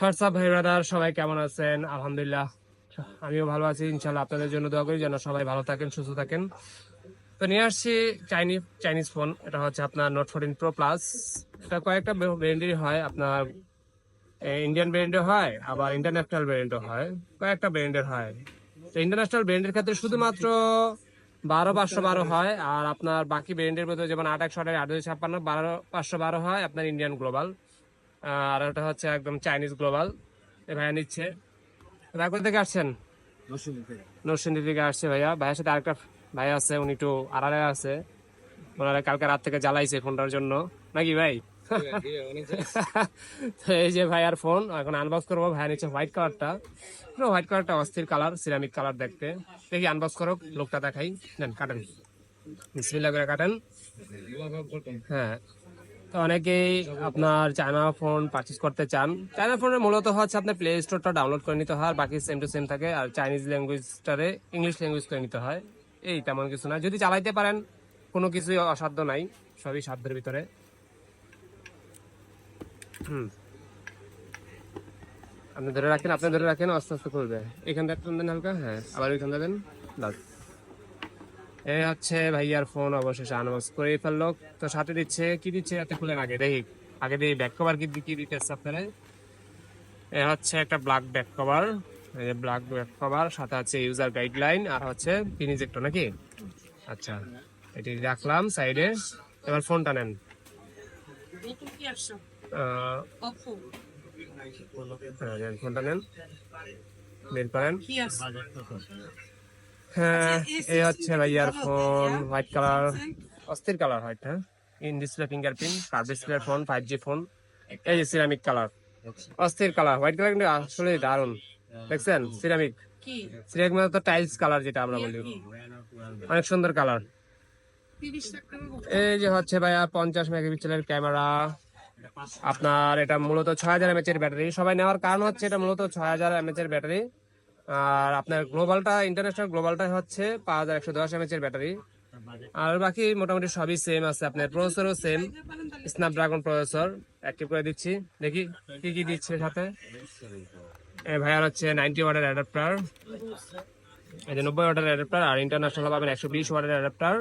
WhatsApp ভাই brother, সবাই কেমন আছেন? আলহামদুলিল্লাহ। আমিও ভালো আছি ইনশাল্লাহ আপনাদের জন্য দোয়া করি যেন সবাই ভালো থাকেন, সুস্থ থাকেন। তো নিয়ে আসছি চাইনিজ চাইনিজ ফোন, এটা হচ্ছে আপনার নোট ফোরটিন প্রো প্লাস এটা কয়েকটা ব্র্যান্ডেরই হয়, আপনার ইন্ডিয়ান ব্র্যান্ডও হয়, আবার ইন্টারন্যাশনাল ব্র্যান্ডও হয়, কয়েকটা ব্র্যান্ডের হয়। তো ইন্টারন্যাশনাল ব্র্যান্ডের ক্ষেত্রে শুধুমাত্র বারো পাঁচশো বারো হয়, আর আপনার বাকি ব্র্যান্ডের মধ্যে যেমন আট একশো আট আট ছাপ্পান্ন, বারো পাঁচশো বারো হয়, আপনার ইন্ডিয়ান গ্লোবাল আর ওটা হচ্ছে একদম চাইনিজ গ্লোবাল এ ভাইয়া নিচ্ছে। ভাইয়া কোথা থেকে আসছেন? নরসিংদী থেকে। আসছে ভাইয়া। ভাইয়ের সাথে আরেকটা ভাই আছে উনি একটু আড়ালে আছে। ওনারা কালকে রাত থেকে জ্বালাইছে ফোনটার জন্য। নাকি ভাই? তো এই যে ভাইয়ার ফোন এখন আনবক্স করব। ভাইয়া নিচ্ছে হোয়াইট কালারটা। পুরো হোয়াইট কালারটা অস্থির কালার সিরামিক কালার দেখতে। দেখি আনবক্স করো লোকটা দেখাই। নেন কাটেন। বিসমিল্লাহ করে কাটেন। হ্যাঁ। তো অনেকেই আপনার চায়না ফোন পারচেস করতে চান। চায়না ফোনের মূলত হচ্ছে আপনার প্লে স্টোরটা ডাউনলোড করে নিতে হয় আর বাকি সেম টু সেম থাকে আর চাইনিজ ল্যাঙ্গুয়েজটারে ইংলিশ ল্যাঙ্গুয়েজ করে নিতে হয়। এই তেমন কিছু না। যদি চালাইতে পারেন, কোনো কিছুই অসাধ্য নাই। সবই সাধ্যের ভিতরে। হুম। আপনি ধরে রাখেন, আপনি ধরে রাখেন, আস্তে আস্তে করবে এখানটা টান হালকা? হ্যাঁ আবার ওইখান দেন। এই হচ্ছে ভাইয়ার ফোন অবশেষে আনবক্স করে ফেলল। তো সাথে দিচ্ছে কি দিচ্ছে এত খুলেন আগে? দেখি। আগে দিয়ে ব্যাক কভার কি কি দিতেছে আপনারা? এ হচ্ছে একটা ব্ল্যাক ব্যাক কভার এই যে ব্ল্যাক ব্যাক কভার সাথে আছে ইউজার গাইডলাইন আর হচ্ছে পিনিজেক্টর নাকি? আচ্ছা এটি রাখলাম সাইডে এবার ফোনটা হ্যাঁ, নেন, ফোনটা নেন। বের করেন। হ্যাঁ এই হচ্ছে ভাইয়ার ফোন হোয়াইট কালার অস্থির কালার হোয়াইট হ্যাঁ? In display fingerprint car display phone five G phone এই যে সিরামিক কালার অস্থির কালার হোয়াইট কালার কিন্তু আসলে দারুণ। দেখছেন? সিরামিক সিরামিক মানে তো টাইলস কালার যেটা আমরা বলি। অনেক সুন্দর কালার এই যে হচ্ছে ভাইয়া পঞ্চাশ মেগাপিক্সেলের ক্যামেরা। আপনার এটা মূলত ছয় হাজার এমএচ এর ব্যাটারি। সবাই নেওয়ার কারণ হচ্ছে এটা মূলত ছয় হাজার এমএচ এর ব্যাটারি। আর আপনার গ্লোবালটা ইন্টারন্যাশনাল গ্লোবালটা হচ্ছে পাঁচ হাজার একশো দশ এমএচ এর ব্যাটারি আর বাকি মোটামুটি সবই সেম আছে, আপনার প্রসেসরও সেম স্ন্যাপড্রাগন প্রসেসর অ্যাক্টিভ করে দিচ্ছি। দেখি, কি কি দিচ্ছে সাথে? ভাইয়ার হচ্ছে নাইনটি ওয়াটের অ্যাডাপ্টার এই যে নব্বই ওয়াটের অ্যাডাপ্টার আর ইন্টারন্যাশনাল পাবেন একশো বিশ ওয়াটের অ্যাডাপ্টার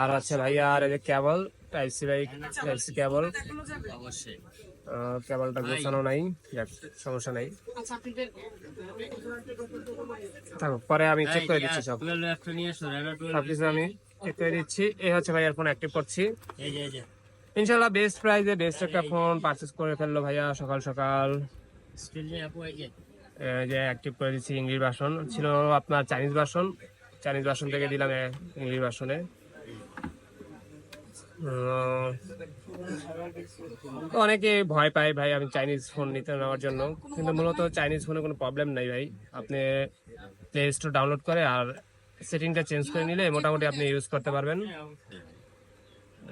আর হচ্ছে ভাইয়া, আর এই যে কেবল টাইপ সি ভাই টাইপ সি কেবল কেবলটা গোছানো নাই। যাক সমস্যা নাই। আচ্ছা থাকো পরে আমি চেক করে দিচ্ছি সব। সবকিছু আমি চেক করে দিচ্ছি। এই হচ্ছে ভাইয়ার ফোন অ্যাক্টিভ করছি। ইনশাল্লাহ বেস্ট প্রাইসে বেস্ট একটা ফোন পারচেস করে ফেলল ভাইয়া সকাল সকাল। যে আপু এই যে। এই যে অ্যাক্টিভ করে দিচ্ছি ইংলিশ ভাষণ ছিল আপনার চাইনিজ ভাষণ চাইনিজ ভাষণ থেকে দিলাম ইংলিশ ভাষণে তো অনেকে ভয় পায়, ভাই, আমি চাইনিজ ফোন নিতে নেওয়ার জন্য। কিন্তু মূলত চাইনিজ ফোনে কোনো প্রবলেম নাই, ভাই। আপনি প্লে স্টোর ডাউনলোড করে আর সেটিংটা চেঞ্জ করে নিলে মোটামুটি আপনি ইউজ করতে পারবেন।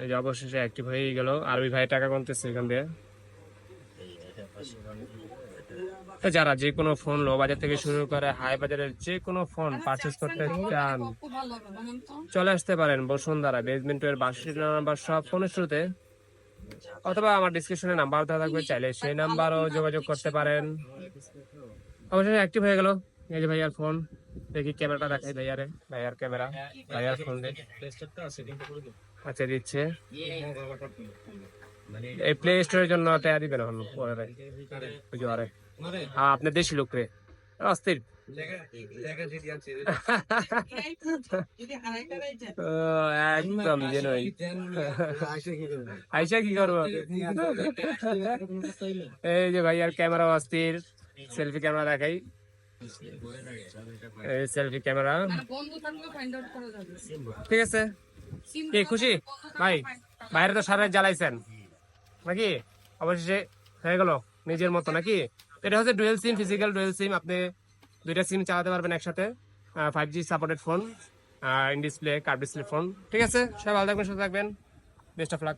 এই যে অবশেষে অ্যাক্টিভ হয়েই গেল। আর ওই ভাই টাকা গুনতেছে এখান দিয়ে। তো যারা যে কোনো ফোন লো বাজার থেকে শুরু করে হাই বাজারের যে কোনো ফোন পারচেস করতে চান চলে আসতে পারেন বসুন্ধরা বেসমেন্ট এর বাষট্টি নাম্বার সব ফোনের শুরুতে। অথবা আমার ডিসক্রিপশনে নাম্বার দেওয়া থাকবে চাইলে সেই নাম্বারও যোগাযোগ করতে পারেন। অবশ্যই অ্যাক্টিভ হয়ে গেল। এই যে ভাইয়ার ফোন দেখি ক্যামেরাটা দেখাই ভাইয়ারে। ভাইয়ার ক্যামেরা ভাইয়ার ফোন আচ্ছা দিচ্ছে। এই প্লে স্টোরের জন্য টাকা দিবেন এখন পরে ওই যে আরে হ্যাঁ আপনার দেশি লোক রে। অস্থির। একদম যে আইসা কি করব? এই যে ভাই আর ক্যামেরা অস্থির। সেলফি ক্যামেরা দেখাই। এই সেলফি ক্যামেরা আর বন্ধ থাকলে ফাইন্ড আউট করা যাবে। ঠিক আছে। কি খুশি? ভাই বাইরে তো সারা জ্বালাইছেন। নাকি? অবশেষে হয়ে গেল। নিজের মতো নাকি? এটা হচ্ছে dual SIM physical dual SIM আপনি দুইটা সিম চালাতে পারবেন একসাথে। Five G supported phone in display card display phone ঠিক আছে? সবাই ভালো থাকবেন, সুস্থ থাকবেন। Best of luck